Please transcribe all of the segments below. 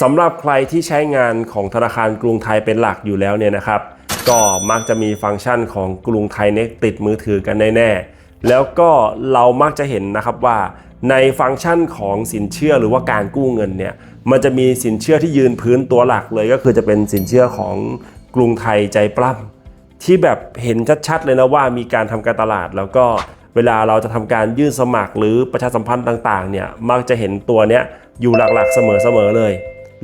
สำหรับใครที่ใช้งานของธนาคารกรุงไทยเป็นหลักอยู่แล้วเนี่ยนะครับ ก็มักจะมีฟังก์ชันของกรุงไทยเน็กติดมือถือกันแน่ๆแล้วก็เรามักจะเห็นนะครับว่า ในฟังก์ชันของสินเชื่อหรือว่าการกู้เงินเนี่ยมันจะมีสินเชื่อที่ยืนพื้นตัวหลักเลยก็คือจะเป็นสินเชื่อของกรุงไทยใจปล้ำที่แบบเห็นชัดๆเลยนะว่ามีการทำการตลาดแล้วก็เวลาเราจะทำการยื่นสมัครหรือประชาสัมพันธ์ต่างๆเนี่ยมักจะเห็นตัวเนี้ยอยู่หลักๆเสมอๆเลย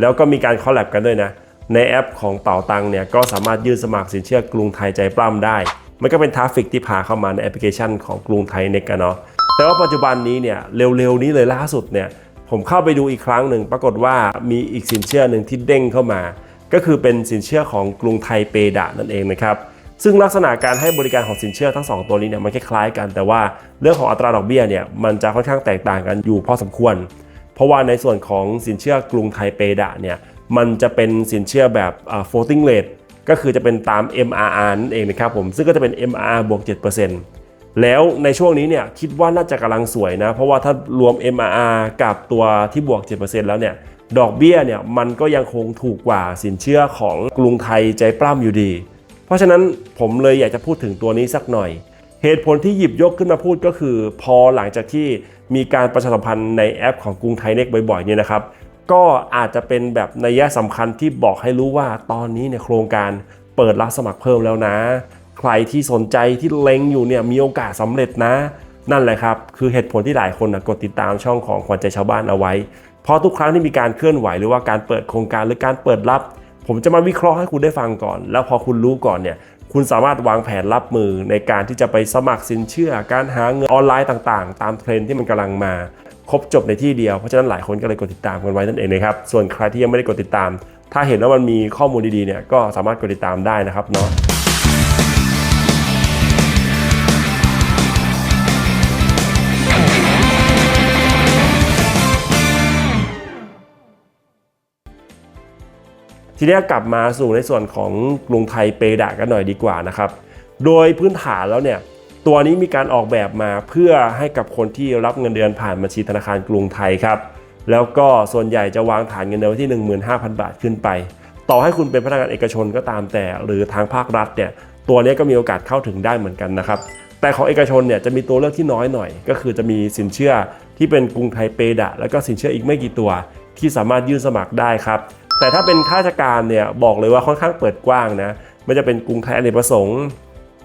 แล้วก็มีการคอลแลบกันด้วยนะ ในแอปของเป่าตังเนี่ยก็สามารถยื่นสมัครสินเชื่อกรุงไทยใจปล้ำได้ มันก็เป็นทราฟิกที่พาเข้ามาในแอปพลิเคชันของกรุงไทยเน็กกันเนาะแต่ว่าปัจจุบันนี้เนี่ยเร็วๆนี้เลยล่าสุดเนี่ยผมเข้าไปดูอีกครั้งหนึ่งปรากฏว่ามีอีกสินเชื่อหนึ่งที่เด้งเข้ามา ก็คือเป็นสินเชื่อของกรุงไทยเปดะนั่นเองนะครับซึ่งลักษณะการให้บริการของสินเชื่อทั้ง 2 ตัวนี้เนี่ยมันคล้ายๆกัน แต่ว่าเรื่องของอัตราดอกเบี้ยเนี่ยมันจะค่อนข้างแตกต่างกันอยู่พอสมควร ราะว่าในส่วนของสินเชื่อกรุงไทยเปดะเนี่ยมันจะเป็นสินเชื่อแบบ floating rate ก็คือจะเป็นตาม MRR นั่นเองนะครับผมซึ่งก็จะเป็น MRR บวก 7%แล้วในช่วงนี้เนี่ยคิดว่าน่าจะกำลังสวยนะ เพราะว่าถ้ารวม MRR กับตัวที่บวก 7%แล้วเนี่ยดอกเบี้ยเนี่ยมันก็ยังคงถูกกว่าสินเชื่อของกรุงไทยใจปล้ำอยู่ดี เพราะฉะนั้นผมเลยอยากจะพูดถึงตัวนี้สักหน่อย เหตุผลที่หยิบยกขึ้นมาพูดก็คือ พอหลังจากที่มีการประชาสัมพันธ์ในแอปของกรุงไทยเน็กบ่อยๆเนี่ยนะครับก็อาจจะเป็นแบบนัยสำคัญที่บอกให้รู้ว่าตอนนี้เนี่ยโครงการเปิดรับสมัครเพิ่มแล้วนะ ใครที่สนใจที่เล็งอยู่เนี่ยมีโอกาสสำเร็จนะ นั่นแหละครับ คือเหตุผลที่หลายคนนะกดติดตามช่องของขวัญใจชาวบ้านเอาไว้ เพราะทุกครั้งที่มีการเคลื่อนไหวหรือว่าการเปิดโครงการหรือการเปิดรับ ผมจะมาวิเคราะห์ให้คุณได้ฟังก่อน แล้วพอคุณรู้ก่อนเนี่ยคุณสามารถวางแผนรับมือในการที่จะไปสมัครสินเชื่อ การหาเงินออนไลน์ต่างๆ ตามเทรนที่มันกำลังมา ครบจบในที่เดียว เพราะฉะนั้นหลายคนก็เลยกดติดตามกันไว้นั่นเองนะครับ ส่วนใครที่ยังไม่ได้กดติดตาม ถ้าเห็นว่ามันมีข้อมูลดีๆเนี่ยก็สามารถกดติดตามได้นะครับเนาะ ทีนี้กลับมาสู่ในส่วนของกรุงไทยเปดะกันหน่อยดีกว่านะครับ โดยพื้นฐานแล้วเนี่ยตัวนี้มีการออกแบบมาเพื่อให้กับคนที่รับเงินเดือนผ่านบัญชีธนาคารกรุงไทยครับ แล้วก็ส่วนใหญ่จะวางฐานเงินเดือนไว้ที่ 15,000 บาทขึ้นไป ต่อให้คุณเป็นพนักงานเอกชนก็ตามแต่ หรือทางภาครัฐเนี่ยตัวนี้ก็มีโอกาสเข้าถึงได้เหมือนกันนะครับ แต่ของเอกชนเนี่ยจะมีตัวเลือกที่น้อยหน่อย ก็คือจะมีสินเชื่อที่เป็นกรุงไทยเปดะ แล้วก็สินเชื่ออีกไม่กี่ตัว ที่สามารถยื่นสมัครได้ครับ แต่ถ้าเป็นข้าราชการเนี่ยบอกเลยว่าค่อนข้างเปิดกว้างนะไม่จะเป็นกรุงไทยอเนกประสงค์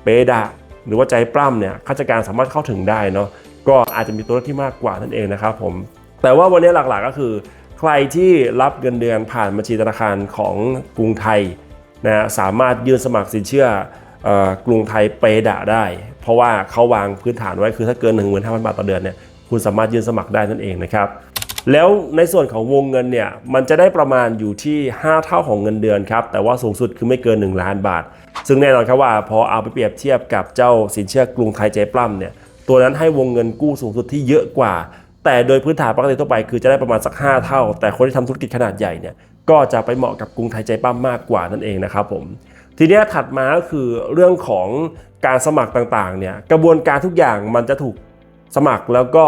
เปดะหรือว่าใจปล้ำเนี่ยข้าราชการสามารถเข้าถึงได้เนาะก็อาจจะมีตัวเลือกที่มากกว่านั่นเองนะครับผมแต่ว่าวันนี้หลักๆก็คือ ใครที่รับเงินเดือนผ่านบัญชีธนาคารของกรุงไทยนะสามารถยื่นสมัครสินเชื่ออกรุงไทยเปดะได้ เพราะว่าเขาวางพื้นฐานไว้คือถ้าเกิน 15,000 บาทต่อเดือนเนี่ยคุณสามารถยื่นสมัครได้นั่นเองนะครับ แล้วในส่วนของวงเงินเนี่ยมันจะได้ประมาณอยู่ที่ 5 เท่าของเงินเดือนครับแต่ว่าสูงสุดคือไม่เกิน 1 ล้านบาท ซึ่งแน่นอนครับว่าพอเอาไปเปรียบเทียบกับเจ้าสินเชื่อกรุงไทยใจปล้ำเนี่ยตัวนั้นให้วงเงินกู้สูงสุดที่เยอะกว่า แต่โดยพื้นฐานปกติทั่วไปคือจะได้ประมาณสัก 5 เท่า แต่คนที่ทำธุรกิจขนาดใหญ่เนี่ยก็จะไปเหมาะกับกรุงไทยใจปล้ำมากกว่านั่นเองนะครับผมทีนี้ถัดมาก็คือเรื่องของการสมัครต่างๆเนี่ยกระบวนการทุกอย่างมันจะถูก สมัครแล้วก็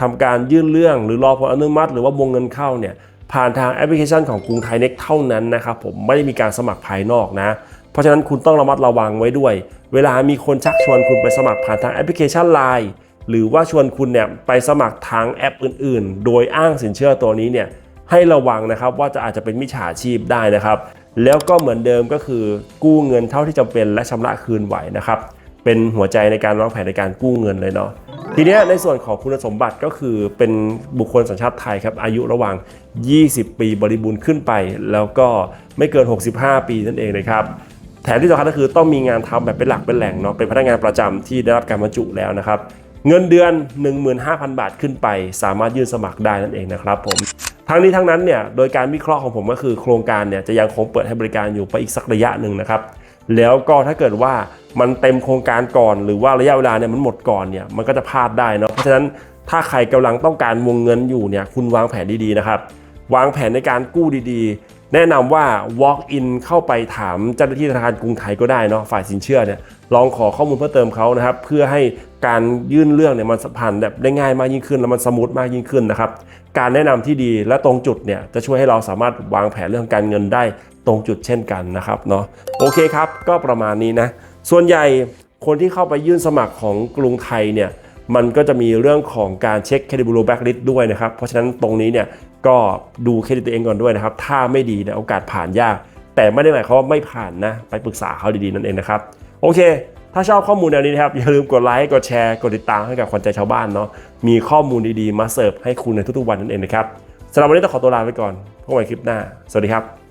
ทำการยื่นเรื่องหรือรอผลอนุมัติ หรือว่าวงเงินเข้าเนี่ยผ่านทางแอปพลิเคชันของกรุงไทยเน็กเท่านั้นนะครับผมไม่ได้มีการสมัครภายนอกนะ เพราะฉะนั้นคุณต้องระมัดระวังไว้ด้วย เวลามีคนชักชวนคุณไปสมัครผ่านทางแอปพลิเคชัน Line หรือว่าชวนคุณเนี่ยไปสมัครทางแอปอื่นๆ โดยอ้างสินเชื่อตัวนี้เนี่ยให้ระวังนะครับว่าจะอาจจะเป็นมิจฉาชีพได้นะครับ แล้วก็เหมือนเดิมก็คือกู้เงินเท่าที่จำเป็นและชำระคืนไหวนะครับ เป็นหัวใจในการวางแผนในการกู้เงินเลยเนาะทีนี้ในส่วนของคุณสมบัติก็คือเป็นบุคคลสัญชาติไทยครับอายุระหว่าง 20 ปีบริบูรณ์ขึ้นไป แล้วก็ไม่เกิน 65 ปีนั่นเองนะครับแถมที่สำคัญก็คือต้องมีงานทำแบบเป็นหลักเป็นแหล่งเนาะเป็นพนักงานประจำที่ได้รับการบรรจุแล้วนะครับเงินเดือน 15,000 บาทขึ้นไป สามารถยื่นสมัครได้นั่นเองนะครับผมทั้งนี้ทั้งนั้นเนี่ยโดยการวิเคราะห์ของผมก็คือโครงการเนี่ยจะยังคงเปิดให้บริการอยู่ไปอีกสักระยะหนึ่งนะครับ แล้วก็ถ้าเกิดว่ามันเต็มโครงการก่อน หรือว่าระยะเวลาเนี่ยมันหมดก่อนเนี่ยมันก็จะพลาดได้เนาะเพราะฉะนั้นถ้าใครกำลังต้องการวงเงินอยู่เนี่ยคุณวางแผนดีๆนะครับ วางแผนในการกู้ดีๆ แนะนำว่า walk in เข้าไปถามเจ้าหน้าที่ธนาคารกรุงไทยก็ได้เนาะฝ่ายสินเชื่อเนี่ยลองขอข้อมูลเพิ่มเติมเขานะครับ เพื่อให้การยื่นเรื่องเนี่ยมันผ่านแบบได้ง่ายมากยิ่งขึ้น แล้วมันสมูทมากยิ่งขึ้นนะครับ การแนะนำที่ดีและตรงจุดเนี่ยจะช่วยให้เราสามารถวางแผนเรื่องการเงินได้ ตรงจุดเช่นกันนะครับเนาะโอเคครับ ก็ประมาณนี้นะ ส่วนใหญ่คนที่เข้าไปยื่นสมัครของกรุงไทยเนี่ยมันก็จะมีเรื่องของการเช็คเครดิตบูโรแบ็กลิสด้วยนะครับ เพราะฉะนั้นตรงนี้เนี่ยก็ดูเครดิตตัวเองก่อนด้วยนะครับ ถ้าไม่ดีเนี่ยโอกาสผ่านยาก แต่ไม่ได้หมายความว่าไม่ผ่านนะ ไปปรึกษาเขาดีๆนั่นเองนะครับ โอเค ถ้าชอบข้อมูลแนวนี้นะครับ อย่าลืมกดไลค์ กดแชร์ กดติดตามให้กับคนใจชาวบ้านเนาะ มีข้อมูลดีๆ มาเสิร์ฟให้คุณในทุกๆวันนั่นเองนะครับสำหรับวันนี้ต้องขอตัวลาไปก่อนพบกันใหม่คลิปหน้า สวัสดีครับ